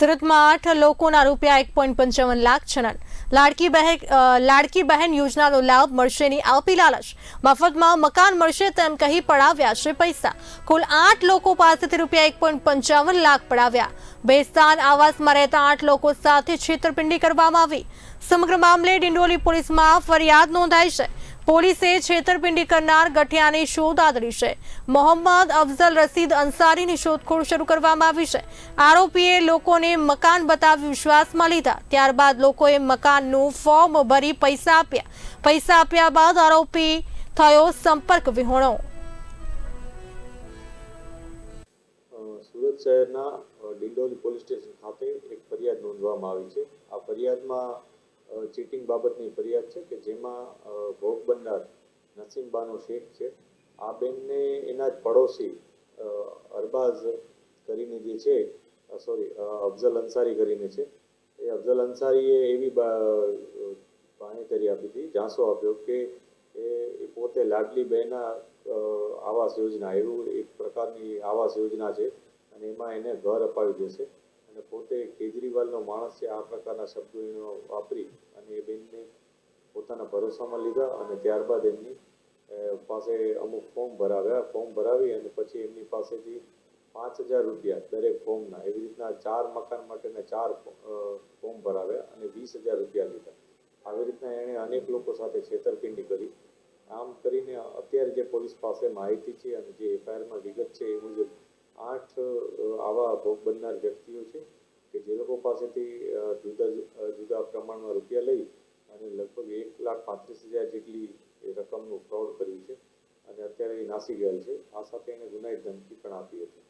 સુરતમાં આઠ લોકોના રૂપિયા એક પોઈન્ટ પંચાવન લાખ છનન. લાડકી બહેન લાડકી બહેન યોજનાનો લાભ મળશેની આપી લાલચ. મફતમાં મકાન મળશે તેમ કહી પડાવ્યા છે પૈસા. કુલ આઠ લોકો પાસેથી રૂપિયા એક પોઈન્ટ પંચાવન લાખ પડાવ્યા. બેસ્તાન આવાસમાં રહેતા આઠ લોકો સાથે છેતરપિંડી કરવામાં આવી. સમગ્ર મામલે ડિંડોલી પોલીસમાં ફરિયાદ નોંધાઈ છે. પોલીસે છેતરપિંડી કરનાર ગઠિયાની શોધ આદરી છે. મોહમ્મદ અફઝલ રસીદ અંસારીની શોધખોળ શરૂ કરવામાં આવી છે. આરોપીએ લોકોને મકાન બતાવી વિશ્વાસમાં લીધા. ત્યારબાદ લોકોએ મકાનનું ફોર્મ ભરી પૈસા આપ્યા. પૈસા આપ્યા બાદ આરોપી થયો સંપર્ક વિહોણો. સુરત શહેરના ડિંડોલી પોલીસ સ્ટેશન ખાતે એક ફરિયાદ નોંધવામાં આવી છે. આ ફરિયાદમાં ચીટિંગ બાબતની ફરિયાદ છે કે જેમાં ભોગ બનનાર નસીમબાનો શેખ છે. આ બેનને એના જ પડોશી અરબાઝ કરીને જે છે સોરી અફઝલ અંસારી કરીને છે. એ અફઝલ અંસારીએ એવી બા- કરી આપી હતી, ઝાંસો આપ્યો કે એ પોતે લાડલી બહેના આવાસ યોજના, એવું એક પ્રકારની આવાસ યોજના છે અને એમાં એને ઘર અપાવી દેશે. અને પોતે કેજરીવાલનો માણસ છે, આ પ્રકારના શબ્દો વાપરી અને એ બેનને પોતાના ભરોસામાં લીધા અને ત્યારબાદ એમની પાસે અમુક ફોર્મ ભરાવ્યા. ફોર્મ ભરાવી અને પછી એમની પાસેથી પાંચ હજાર રૂપિયા દરેક ફોર્મના, એવી રીતના ચાર મકાન માટેના ચાર ફોર્મ ભરાવ્યા અને વીસ હજાર રૂપિયા લીધા. આવી રીતના એણે અનેક લોકો સાથે છેતરપિંડી કરી. આમ કરીને અત્યારે જે પોલીસ પાસે માહિતી છે અને જે એફઆઈઆરમાં વિગત છે એ મુજબ આઠ આવા ભોગ બનનાર વ્યક્તિઓ છે કે જે લોકો પાસેથી જુદા જુદા પ્રમાણમાં રૂપિયા લઈ અને લગભગ એક લાખ પાંત્રીસ હજાર જેટલી રકમનું ફ્રોડ કર્યું છે અને અત્યારે એ નાસી ગયેલ છે. આ સાથે એણે ગુનાહિત ધમકી પણ આપી હતી.